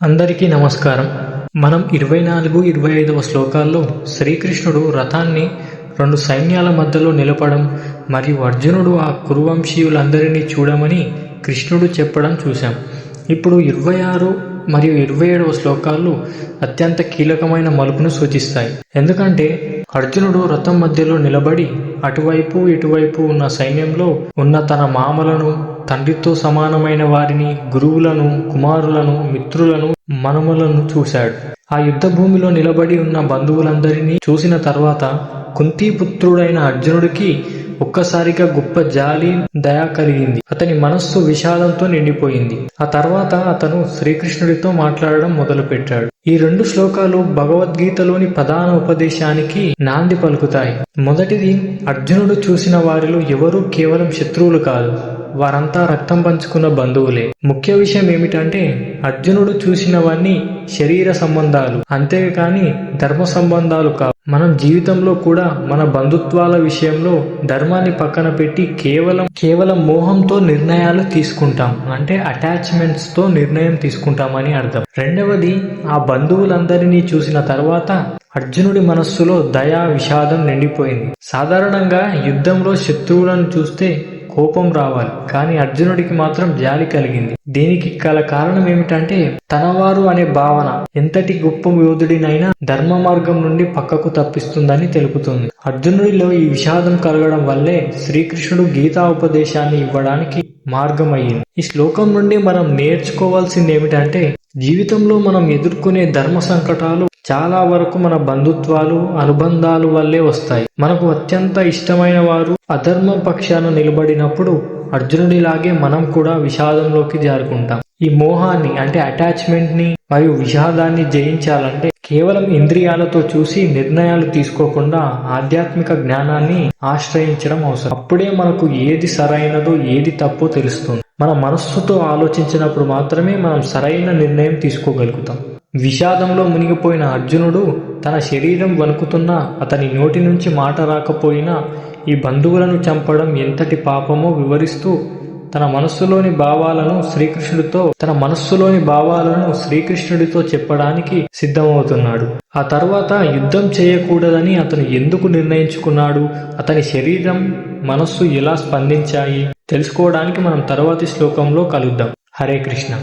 అందరికీ నమస్కారం. మనం ఇరవై నాలుగు ఇరవై ఐదవ శ్లోకాల్లో శ్రీకృష్ణుడు రథాన్ని రెండు సైన్యాల మధ్యలో నిలపడం మరియు అర్జునుడు ఆ కురువంశీయులందరినీ చూడమని కృష్ణుడు చెప్పడం చూశాం. ఇప్పుడు ఇరవై ఆరు మరియు ఇరవై ఏడవ శ్లోకాలు అత్యంత కీలకమైన మలుపును సూచిస్తాయి. ఎందుకంటే అర్జునుడు రథం మధ్యలో నిలబడి అటువైపు ఇటువైపు ఉన్న సైన్యంలో ఉన్న తన మామలను తండ్రితో సమానమైన వారిని గురువులను కుమారులను మిత్రులను మనుమలను చూశాడు. ఆ యుద్ధ భూమిలో నిలబడి ఉన్న బంధువులందరినీ చూసిన తర్వాత కుంతీపుత్రుడైన అర్జునుడికి ఒక్కసారిగా గొప్ప జాలి దయా కలిగింది. అతని మనస్సు విషాదంతో నిండిపోయింది. ఆ తర్వాత అతను శ్రీకృష్ణుడితో మాట్లాడడం మొదలుపెట్టాడు. ఈ రెండు శ్లోకాలు భగవద్గీతలోని ప్రధాన ఉపదేశానికి నాంది పలుకుతాయి. మొదటిది అర్జునుడు చూసిన వారిలో ఎవరూ కేవలం శత్రువులు కాదు. వారంతా రక్తం పంచుకున్న బంధువులే. ముఖ్య విషయం ఏమిటంటే అర్జునుడు చూసినవన్నీ శరీర సంబంధాలు. అంతేకాని ధర్మ సంబంధాలు కావు. మనం జీవితంలో కూడా మన బంధుత్వాల విషయంలో ధర్మాన్ని పక్కన పెట్టి కేవలం కేవలం మోహంతో నిర్ణయాలు తీసుకుంటాం. అంటే అటాచ్మెంట్స్తో నిర్ణయం తీసుకుంటామని అర్థం. రెండవది ఆ బంధువులందరినీ చూసిన తర్వాత అర్జునుడి మనస్సులో దయా విషాదం నిండిపోయింది. సాధారణంగా యుద్ధంలో శత్రువులను చూస్తే కోపం రావాలి. కానీ అర్జునుడికి మాత్రం జాలి కలిగింది. దీనికి గల కారణం ఏమిటంటే తనవారు అనే భావన. ఎంతటి గొప్ప యోధుడినైనా ధర్మ మార్గం నుండి పక్కకు తప్పిస్తుందని తెలుపుతుంది. అర్జునుడిలో ఈ విషాదం కలగడం వల్లే శ్రీకృష్ణుడు గీతా ఉపదేశాన్ని ఇవ్వడానికి మార్గం అయ్యింది ఈ శ్లోకం నుండి మనం నేర్చుకోవాల్సింది ఏమిటంటే జీవితంలో మనం ఎదుర్కొనే ధర్మ సంకటాలు చాలా వరకు మన బంధుత్వాలు అనుబంధాలు వల్లే వస్తాయి. మనకు అత్యంత ఇష్టమైన వారు అధర్మ పక్షాన నిలబడినప్పుడు అర్జునుడిలాగే మనం కూడా విషాదంలోకి జారుకుంటాం. ఈ మోహాన్ని అంటే అటాచ్మెంట్ని మరియు విషాదాన్ని జయించాలంటే కేవలం ఇంద్రియాలతో చూసి నిర్ణయాలు తీసుకోకుండా ఆధ్యాత్మిక జ్ఞానాన్ని ఆశ్రయించడం అవసరం. అప్పుడే మనకు ఏది సరైనదో ఏది తప్పో తెలుస్తుంది. మన మనస్సుతో ఆలోచించినప్పుడు మాత్రమే మనం సరైన నిర్ణయం తీసుకోగలుగుతాం. విషాదంలో మునిగిపోయిన అర్జునుడు తన శరీరం వణుకుతున్నా అతని నోటి నుంచి మాట రాకపోయినా ఈ బంధువులను చంపడం ఎంతటి పాపమో వివరిస్తూ తన మనస్సులోని భావాలను శ్రీకృష్ణుడితో తన మనస్సులోని భావాలను శ్రీకృష్ణుడితో చెప్పడానికి సిద్ధమవుతున్నాడు. ఆ తర్వాత యుద్ధం చేయకూడదని అతను ఎందుకు నిర్ణయించుకున్నాడు? అతని శరీరం మనస్సు ఎలా స్పందించాయి? తెలుసుకోవడానికి మనం తర్వాతి శ్లోకంలో కలుద్దాం. హరే కృష్ణ.